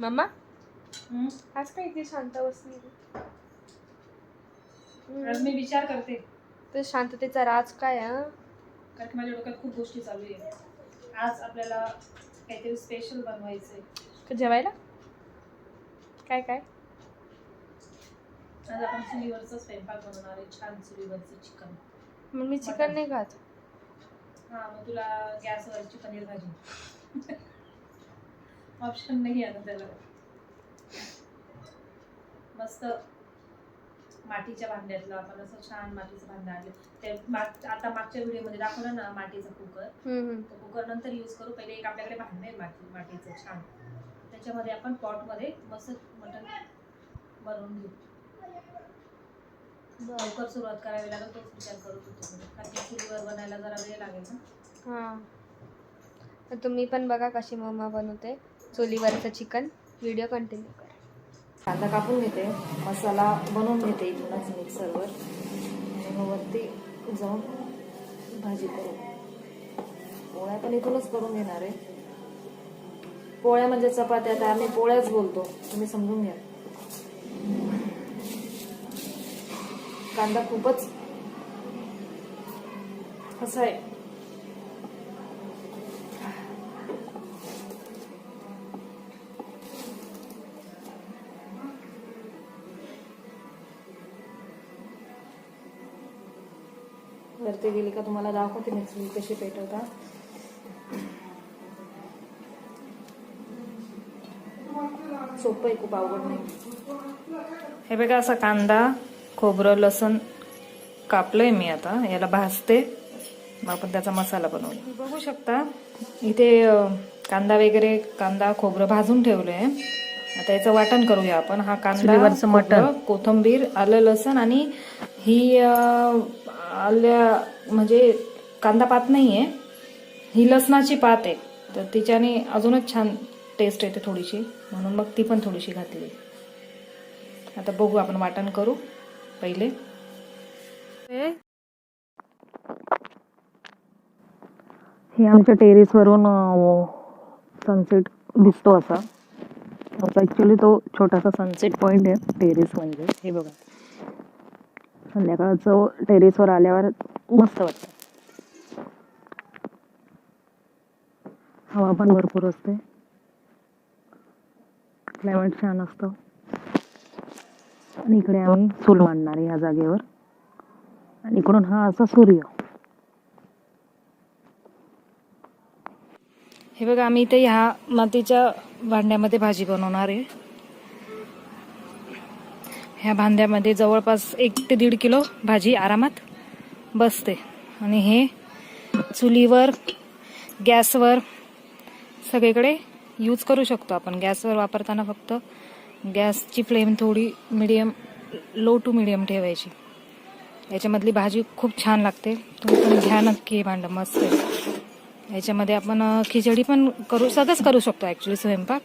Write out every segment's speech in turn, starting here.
Mamma? आज काय इथे शांत बसली? आज मी विचार करते. तर शांततेचा राज काय हा? कारण की माझ्या डोक्यात खूप गोष्टी चालू आहे. आज आपल्याला काहीतरी स्पेशल बनवायचंय. का जेवायला? काय काय? आज आपण चुलीवरचं स्वयंपाक बनवणार आहे छान चुलीवरचं चिकन. मग मी चिकन नाही खात. हा मग तुला गॅसवरची पनीर भाजी. ऑप्शन नाही ना त्याला. मस्त मातीच्या भांड्यातलं आपण असं छान मातीचं भांडं आणलं. ते माग आता मागच्या व्हिडिओमध्ये दाखवलं ना मातीचा कुकर. हम्म, तर कुकर नंतर यूज करू. पहिले एक आपल्याकडे भांडं आहे माती मातीचं छान. त्याच्यामध्ये आपण पॉटमध्ये मस्त मटण बनवून घेऊ. लवकर सुरुवात करावी लागेल तोच विचार करत होतो मी. कारण की चुलीवर बनायला जरा वेळ लागेल ना. हा. तर तुम्ही पण बघा कशी मम्मा बनवते. चोलीवरचं चिकन. व्हिडिओ कंटिन्यू कर. कांदा कापून घेते मसाला बनवून घेते इथूनच मिक्सरवर आणि मग वरती जाऊन भाजी करू पोळ्या पण इथूनच करून घेणार आहे. पोळ्या म्हणजे चपात्या तर आम्ही पोळ्याच बोलतो. तुम्ही समजून घ्या. कांदा खूपच असा आहे. वरती गेली का तुम्हाला दाखवते मी चूल कशी पेटवता सोपं आहे खूप अवघड नाही. हे बघा असा कांदा खोबरं लसण कापलंय मी आता. याला भाजते. मग आपण त्याचा मसाला बनवू बघू शकता. इथे कांदा वगैरे कांदा खोबरं भाजून ठेवलंय. आता याचं वाटण करूया आपण. हा कांदा मटण. कोथिंबीर आलं लसण आणि ही अं, आल्या म्हणजे कांदा पात नाही आहे ही लसणाची पात आहे. तर तिच्याने अजूनच छान टेस्ट येते थोडीशी. म्हणून मग ती पण थोडीशी घातली. आता बघू आपण वाटण करू पहिले. हे आमच्या टेरेसवरून सनसेट दिसतो असा. असा ॲक्च्युली तो छोटासा सनसेट पॉईंट आहे टेरेस म्हणजे. हे बघा. संध्याकाळचं टेरेसवर आल्यावर मस्त वाटतं. हवा पण भरपूर असते. क्लायमेट छान असतं. आणि इकडे आम्ही चूल मांडणार आहे या जागेवर. आणि इकडून हा असा सूर्य. हे बघा आम्ही इथे ह्या मातीच्या भांड्यामध्ये भाजी बनवणार आहे. ह्या भांड्यामध्ये जवळपास एक ते दीड किलो भाजी आरामात बसते. आणि हे चुलीवर गॅसवर सगळीकडे यूज करू शकतो आपण. गॅसवर वापरताना फक्त गॅसची फ्लेम थोडी मिडियम लो टू मिडियम ठेवायची. याच्यामधली भाजी खूप छान लागते. तुम्ही पण घ्या नक्की हे भांडं मस्त आहे. याच्यामध्ये आपण खिचडी पण करू सगळंच करू शकतो ॲक्च्युली स्वयंपाक.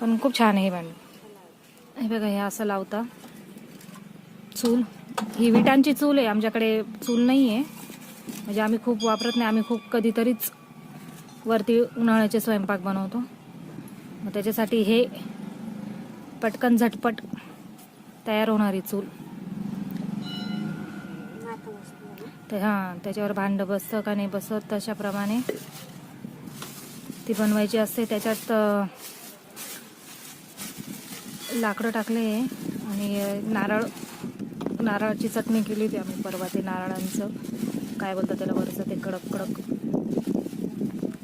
पण खूप छान आहे हे भांडं. हे बघा हे असं लावता. चूल. ही विटांची चूल आहे आमच्याकडे चूल नाही आहे म्हणजे आम्ही खूप वापरत नाही आम्ही खूप कधीतरीच वरती उन्हाळ्याचे स्वयंपाक बनवतो. मग त्याच्यासाठी हे पटकन झटपट तयार होणारी चूल. तर हां त्याच्यावर भांडं बसतं का नाही बसत तशाप्रमाणे. ती बनवायची असते त्याच्यात लाकडं टाकले आणि नारळ नारळाची चटणी केली होती आम्ही परवा ते नारळांचं. काय बोलतात त्याला वरचं ते कडक कडक.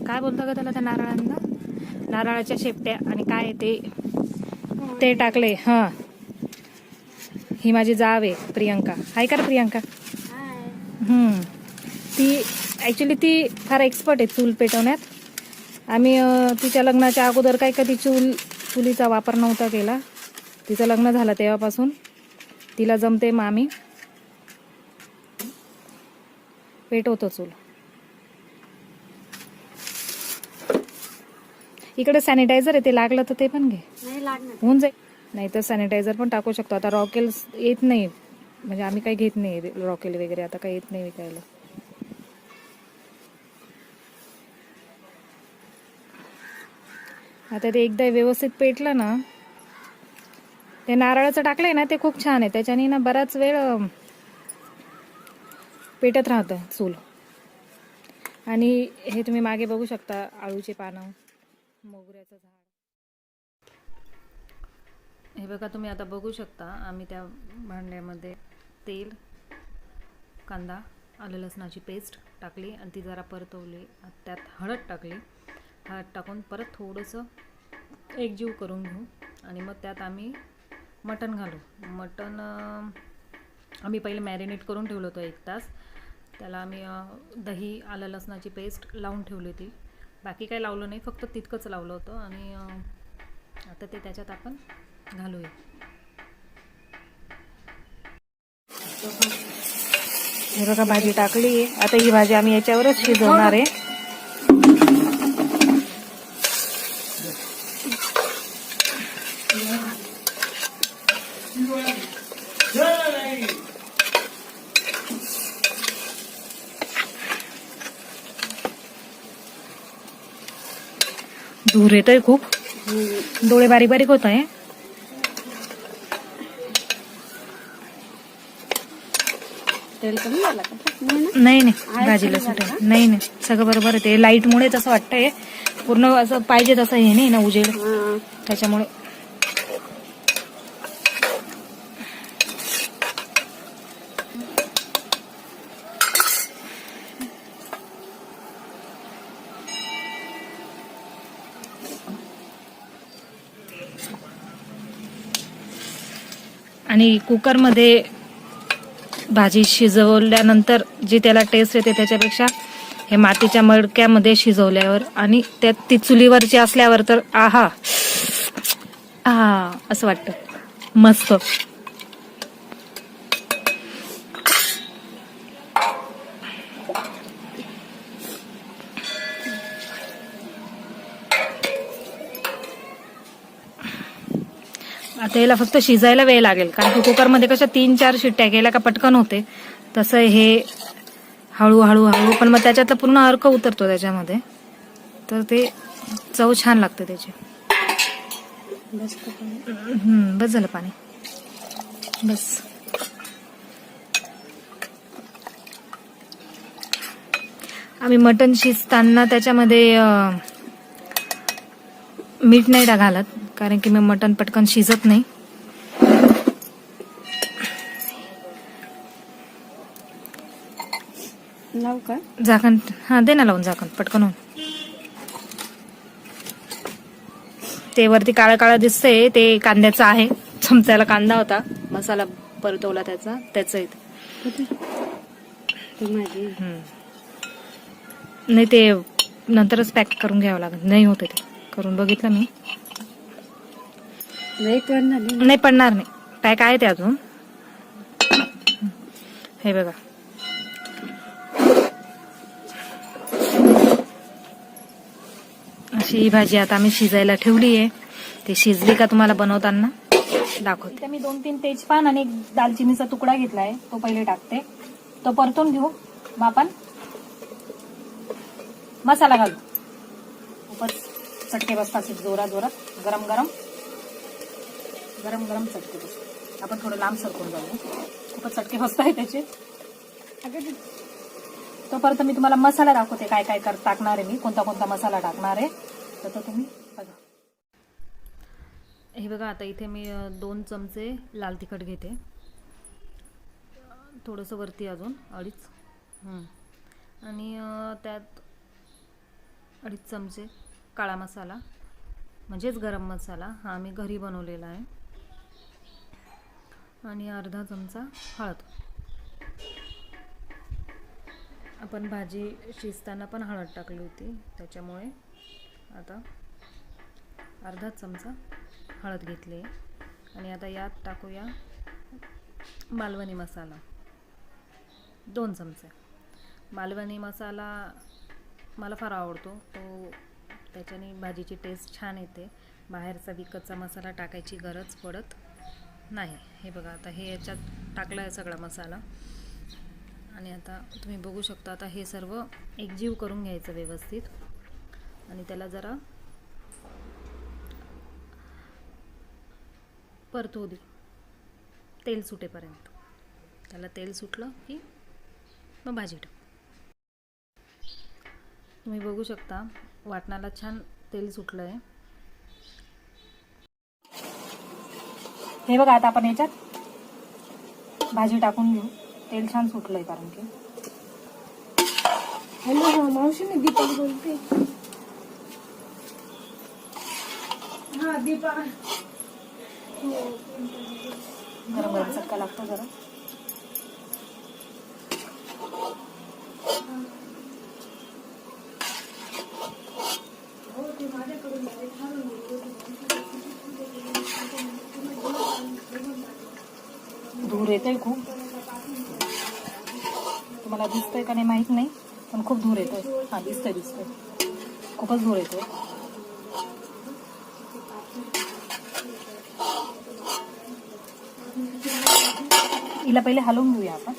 काय बोलतं का त्याला त्या नारळांना? नारळाच्या शेपट्या आणि काय आहे ते? ते टाकले हां. ही माझी जाव आहे प्रियंका. हाय का प्रियंका. ती ॲक्च्युली ती फार एक्सपर्ट आहे चूल पेटवण्यात. आम्ही तिच्या लग्नाच्या अगोदर काय कधी चूल चुलीचा वापर नव्हता केला. तिचं लग्न झालं तेव्हापासून. तिला जमते आम्ही पेटवतो चूल. इकडे सॅनिटायझर आहे ते लागलं तर ते पण घे. होऊन जाईल. नाही तर सॅनिटायझर पण टाकू शकतो. आता रॉकेल येत नाही. म्हणजे आम्ही काही घेत नाही रॉकेल वगैरे. आता काही येत नाही विकायला. आता ते एकदा व्यवस्थित पेटलं ना ते नारळाचं टाकलंय ना ते खूप छान आहे. त्याच्याने ना बराच वेळ पेटत राहतं चूल. आणि हे तुम्ही मागे बघू शकता आळूचे पानं मोगऱ्याचं झाड. हे बघा तुम्ही आता बघू शकता आम्ही त्या भांड्यामध्ये तेल कांदा आलं लसणाची पेस्ट टाकली आणि ती जरा परतवली. त्यात हळद टाकली. हळद टाकून परत थोडंसं एकजीव करून घेऊ. आणि मग त्यात आम्ही मटण घालू. मटण अं, आम्ही पहिले मॅरिनेट करून ठेवलं होतं एक तास. त्याला आम्ही दही आलं लसणाची पेस्ट लावून ठेवली होती. बाकी काही लावलं नाही फक्त तितकंच लावलं होतं आणि आता ते त्याच्यात आपण घालूया. हे बघा भाजी टाकली. आहे आता ही भाजी आम्ही याच्यावरच शिजवणार आहे. धूर येतोय खूप. डोळे बारीक बारीक होत आहे. नाही नाही. भाजीला सुटेल नाही नाही. सगळं बरोबर आहे. ते लाईटमुळेच असं वाटतंय. पूर्ण असं पाहिजे तसं हे नाही ना उजेड. त्याच्यामुळे आणि कुकरमध्ये भाजी शिजवल्यानंतर जी त्याला टेस्ट येते त्याच्यापेक्षा हे मातीच्या मडक्यामध्ये शिजवल्यावर आणि त्यात ती चुलीवरची असल्यावर तर आहा आहा असं वाटतं. मस्त. आता याला फक्त शिजायला वेळ लागेल. कारण की कुकरमध्ये कशा तीन चार शिट्ट्या गेल्या का पटकन होते. तसं हे हळूहळू हळू पण मग त्याच्यातला पूर्ण अर्क उतरतो त्याच्यामध्ये. तर ते चव छान लागते त्याची. बस झालं पाणी. बस. आम्ही मटण शिजताना त्याच्यामध्ये मीठ नाही टा घालत. कारण की मी मटण पटकन शिजत नाही. लावू का? झाकण हा दे ना लावून झाकण पटकन होऊन. ते वरती काळं काळं दिसतंय ते कांद्याचं आहे. चमच्याला कांदा होता मसाला परतवला त्याचा त्याचं आहे ते. माझी. नाही ते नंतरच पॅक करून घ्यावं लागेल. नाही होते ते. करून बघितलं मी. नाही पडणार नाही पॅक आहे ते अजून? हे बघा. अशी ही भाजी आता आम्ही शिजायला ठेवली आहे. ती शिजली का तुम्हाला बनवताना? दाखवते. मी दोन तीन तेजपान आणि एक दालचिनीचा तुकडा घेतलाय. तो पहिले टाकते. तो परतून घेऊ. मग आपण मसाला घालू. खूपच चटके बसतात जोरात जोरात. गरम गरम. गरम गरम चटके बसतात आपण थोडं लांब सरकून जाऊ खूपच चटके बसत आहे त्याचे. तोपर्यंत मी तुम्हाला मसाला दाखवते काय काय कर टाकणार आहे मी. कोणता कोणता मसाला टाकणार आहे. तर तो तुम्ही बघा. हे बघा आता इथे मी दोन चमचे लाल तिखट घेते. थोडंसं वरती अजून अडीच. हं. आणि त्यात अडीच चमचे काळा मसाला म्हणजेच गरम मसाला. हा मी घरी बनवलेला आहे. आणि अर्धा चमचा हळद. आपण भाजी शिजताना पण हळद टाकली होती त्याच्यामुळे आता अर्धा चमचा हळद घेतली आहे. आणि आता यात टाकूया मालवणी मसाला. दोन चमचे. मालवणी मसाला मला फार आवडतो. तो त्याच्याने भाजीची टेस्ट छान येते. बाहेरचा विकतचा मसाला टाकायची गरज पडत नाही हे बघा आता हे याच्यात टाकला आहे सगळा मसाला. आणि आता तुम्ही बघू शकता आता हे सर्व एकजीव करून घ्यायचं व्यवस्थित. आणि त्याला जरा परतू दे. तेल सुटेपर्यंत. त्याला तेल सुटलं की मग भाजी टाक. तुम्ही बघू शकता वाटणाला छान तेल सुटलं आहे हे बघा आता आपण याच्यात भाजी टाकून घेऊ. तेल छान सुटलं आहे कारण की. हॅलो हा मावशी मी दीपक बोलते. हा दीपा. गरम गरम चटका लागतो जरा. धूर येतोय खूप. तुम्हाला दिसतंय का नाही माहीत नाही पण खूप धूर येतोय. हा दिसतंय दिसतंय. खूपच धूर येतोय. हिला पहिले हलवून घेऊया आपण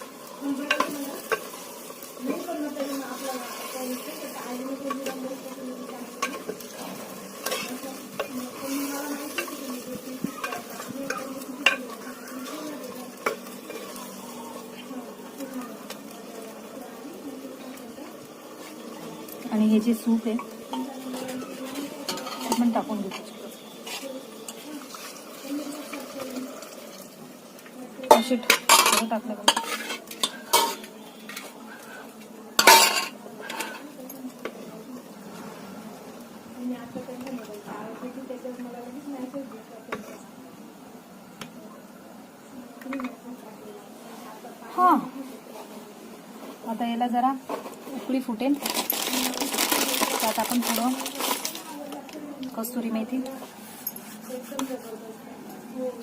आणि हे जे सूप आहे. ते पण टाकून घेऊ असे टाकलं हां. आता याला जरा उकळी फुटेल. त्यात आपण थोडं कस्तुरी मेथी.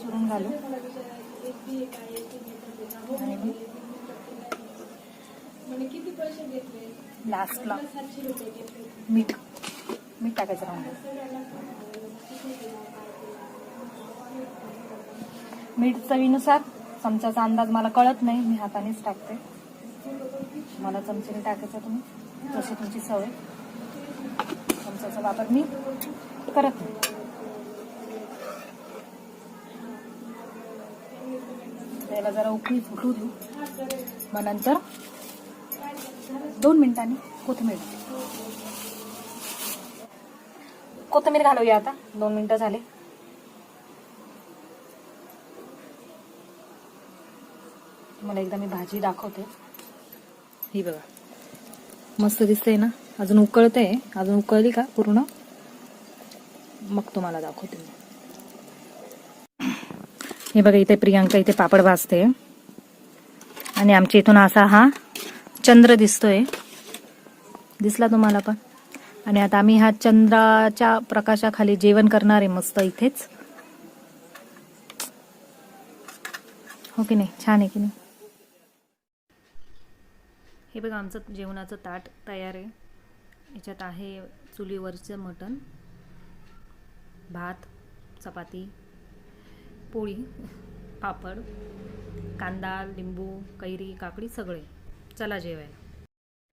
चुरून घालू. आणि लास्टला मीठ. मीठ टाकायचं राहून मीठ चवीनुसार चमच्याचा अंदाज मला कळत नाही. मी हातानेच टाकते. मला चमचेने टाकायचं तुम्ही. जशी तुमची सवय. चमचाचा वापर मी करत नाही. त्याला जरा उकळी फुटू देऊ. मग नंतर दोन मिनिटांनी कोथिंबीर कोथिंबीर घालूया आता. दोन मिनिटं झाले. मला एकदा मी भाजी दाखवते. ही बघा. मस्त दिसते ना? अजून उकळते अजून उकळली का पूर्ण? मग तुम्हाला दाखवते मी. हे बघा इथे प्रियांका इथे पापड भाजते. आणि आमच्या इथून असा हा चंद्र दिसतोय. दिसला तुम्हाला पण? आणि आता आम्ही हा चंद्राच्या प्रकाशाखाली जेवण करणार आहे मस्त इथेच. हो की नाही? छान आहे की नाही? हे बघा आमचं जेवणाचं ताट तयार आहे. याच्यात आहे चुलीवरचं मटण भात चपाती पोळी पापड कांदा लिंबू कैरी काकडी सगळे. चला जेवायला.